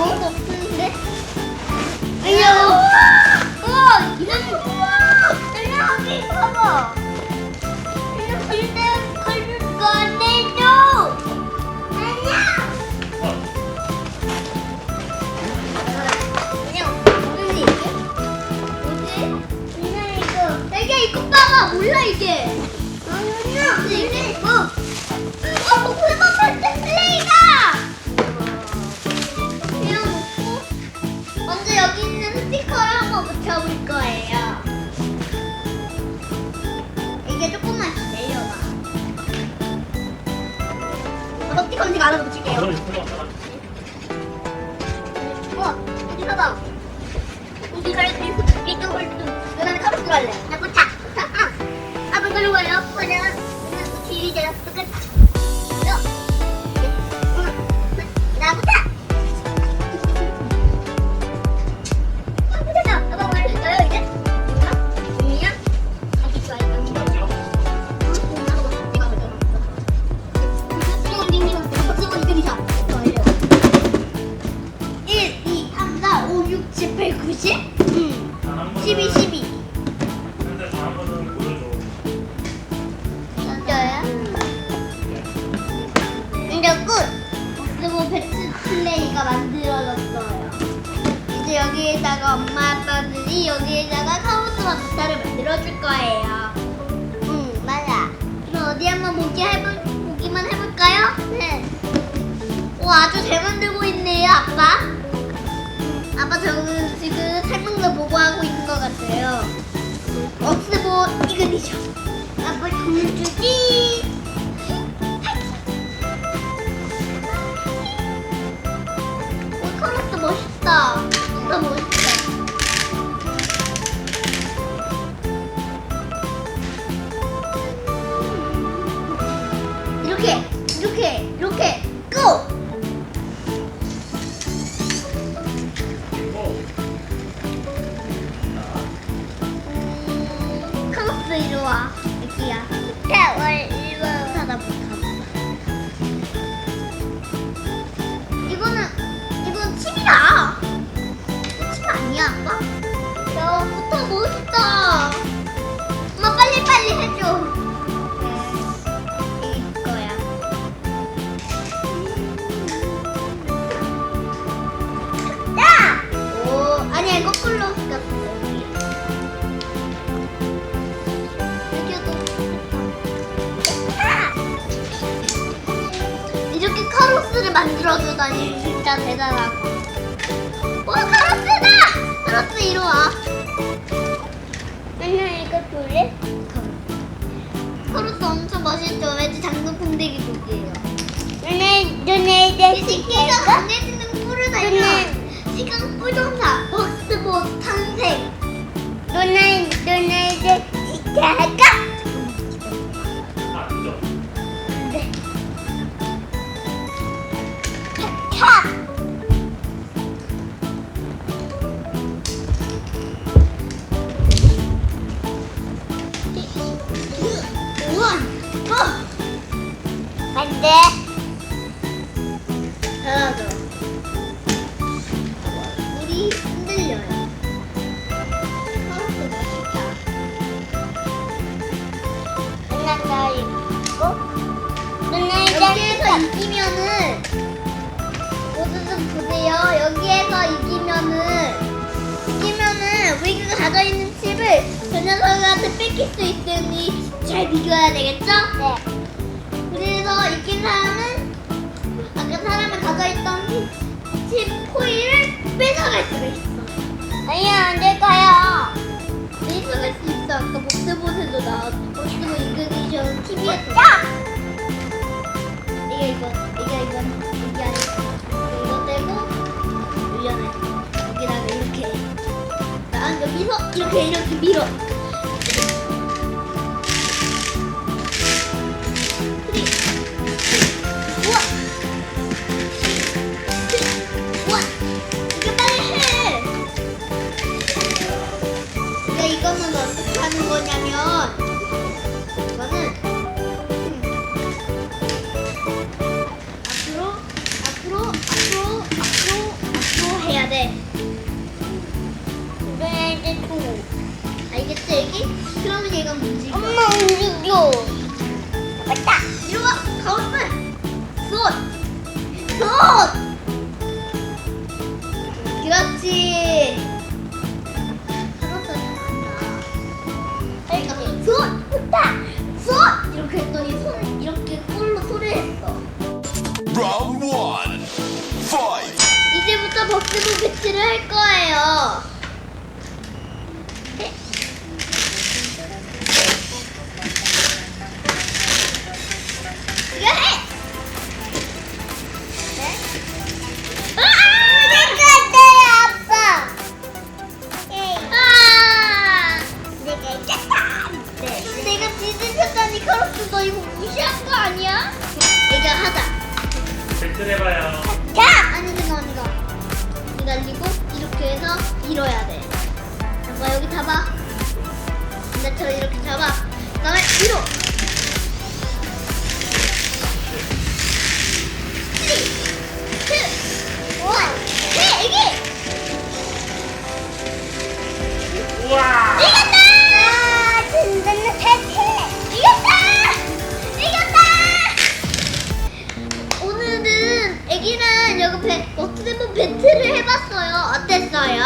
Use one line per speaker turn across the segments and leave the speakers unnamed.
야 어, 스티커는 제가 알아서 붙일게요. 어, 여기 봐봐. 여기 갈등, 이쪽 갈등. 그 다음에 카로스 갈래. 나 붙자. 붙자. 아, 아, 그걸로 가요. 그냥, 그냥 길이대요. 끝. 플레이가 만들어졌어요. 이제 여기에다가 엄마 아빠들이 여기에다가 카우스와 부타를 만들어줄 거예요. 응, 맞아. 그럼 어디 한번 보기 해볼, 보기만 해볼까요? 네. 오, 아주 잘 만들고 있네요, 아빠. 음, 아빠 저는 지금 설명도 보고 하고 있는 것 같아요. 없애보 이근이죠. 아빠 돈을 주지. 카로스를 만들어주다니 진짜 대단하고. 와 카로스다! 카로스 이리 와. 맨날 이거 볼래? 카로스 엄청 멋있죠? 왠지 장군 풍뎅이 독이에요.
눈에 눈에
이 새끼가 강해지는 뿔을 달면 시간 뿔동사 벅스봇 탄생.
눈에 눈에 이제 시작할
하나 더. 물이 흔들려요. 카로스 멋있다.
눈에 나 눈에
여기에서
이제
이기면은 모두들 보세요. 여기에서 이기면은 이기면은 우리가 가져 있는 칩을 저 녀석한테 뺏길 수 있으니 잘 비교해야 되겠죠?
네.
여기 집 코일을 뺏어갈 수가 있어.
아니야, 안 될까요?
뺏어갈 수 있어. 아까 복대본에도 나왔고, 그리고 이그기션 TV에.
야!
이게 이거, 이게 이거, 이게 아니고. 이거 떼고, 올려놔. 여기다가 이렇게. 난 여기서 이렇게, 이렇게 밀어. 애기? 그러면 얘가 움직여.
엄마 움직여. 맞다.
이리 와 가운데. 손. 손. 그렇지. 하나도 안 나온다. 손! 됐다! 손! 이렇게 했더니 손 이렇게 꼴로 소리했어.
Round one. Fight.
이제부터 버스부 배치를 할 거예요. 여기 배, 어트데몬 배틀을 해봤어요. 어땠어요?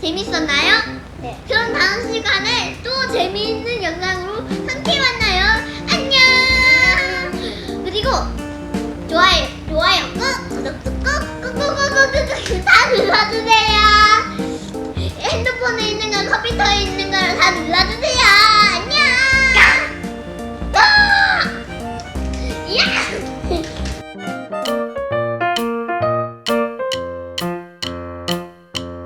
재밌었나요?
네.
그럼 다음 시간에 또 재미있는 영상으로 함께 만나요. 안녕! 그리고 좋아요, 좋아요 꾹, 구독도 꾹, 꾹꾹꾹꾹꾹 다 눌러주세요. 핸드폰에 있는 거, 컴퓨터에 있는 거다 눌러주세요.